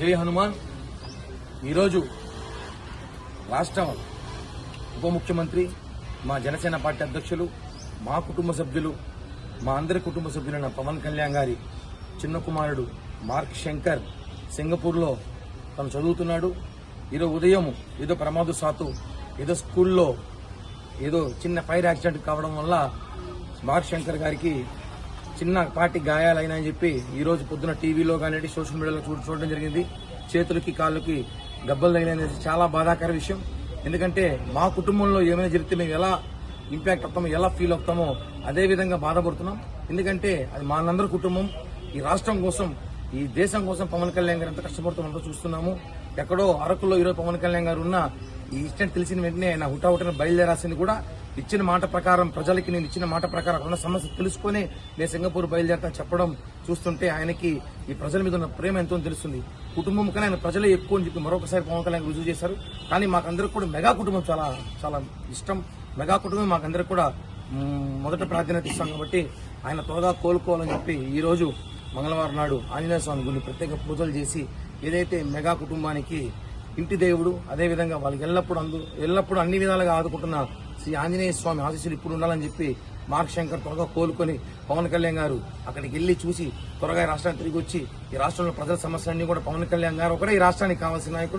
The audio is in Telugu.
జై హనుమాన్. ఈరోజు రాష్ట్ర ఉప ముఖ్యమంత్రి మా జనసేన పార్టీ అధ్యక్షులు మా కుటుంబ సభ్యులు మా అందరి కుటుంబ సభ్యులైన పవన్ కళ్యాణ్ గారి చిన్న కుమారుడు మార్క్ శంకర్ సింగపూర్లో తను చదువుతున్నాడు. ఈరోజు ఉదయం ఏదో ప్రమాదశాత్తు ఏదో స్కూల్లో ఏదో చిన్న ఫైర్ యాక్సిడెంట్ కావడం వల్ల మార్క్ శంకర్ గారికి చిన్న పాటి గాయాలైనాయని చెప్పి ఈ రోజు పొద్దున టీవీలో కానీ సోషల్ మీడియాలో చూడ చూడడం జరిగింది. చేతులకి కాళ్ళకి గబ్బలు తగిలినది చాలా బాధాకర విషయం. ఎందుకంటే మా కుటుంబంలో ఏమైనా జరిగితే మేము ఎలా ఇంపాక్ట్ అవుతామో ఎలా ఫీల్ అవుతామో అదే విధంగా బాధపడుతున్నాం. ఎందుకంటే అది మా అందరి కుటుంబం. ఈ రాష్ట్రం కోసం ఈ దేశం కోసం పవన్ కళ్యాణ్ గారు ఎంత కష్టపడుతున్నారో చూస్తున్నాము. ఎక్కడో అరకులో ఈరోజు పవన్ కళ్యాణ్ గారు ఉన్న ఈ ఇన్సిడెంట్ తెలిసిన వెంటనే ఆయన హుటాహుటిన బయలుదేరాల్సింది కూడా. ఇచ్చిన మాట ప్రకారం ప్రజలకి నేను ఇచ్చిన మాట ప్రకారం అక్కడ ఉన్న సమస్య తెలుసుకొని నేను సింగపూర్ బయలుదేరతా చెప్పడం చూస్తుంటే ఆయనకి ఈ ప్రజల మీద ఉన్న ప్రేమ ఎంతో తెలుస్తుంది. కుటుంబం కన్నా ఆయన ప్రజలే ఎక్కువ అని చెప్పి మరొకసారి పవన్ కళ్యాణ్ రుజువు చేశారు. కానీ మాకందరికి కూడా మెగా కుటుంబం చాలా చాలా ఇష్టం. మెగా కుటుంబం మాకందరికి కూడా మొదట ప్రాధాన్యత ఇస్తాం కాబట్టి ఆయన త్వరగా కోలుకోవాలని చెప్పి ఈరోజు మంగళవారం నాడు ఆంజనేయ స్వామి గుడిని ప్రత్యేక పూజలు చేసి ఏదైతే మెగా కుటుంబానికి ఇంటి దేవుడు అదేవిధంగా వాళ్ళకి ఎల్లప్పుడూ అందు ఎల్లప్పుడూ అన్ని విధాలుగా ఆదుకుంటున్న శ్రీ ఆంజనేయ స్వామి ఆశీస్సులు ఇప్పుడు ఉండాలని చెప్పి మార్క్ శంకర్ త్వరగా కోలుకొని పవన్ కళ్యాణ్ గారు అక్కడికి వెళ్ళి చూసి త్వరగా ఈ రాష్ట్రానికి తిరిగి వచ్చి ఈ రాష్ట్రంలో ప్రజల సమస్యలన్నీ కూడా పవన్ కళ్యాణ్ గారు ఒకటే ఈ రాష్ట్రానికి కావాల్సిన నాయకుడు.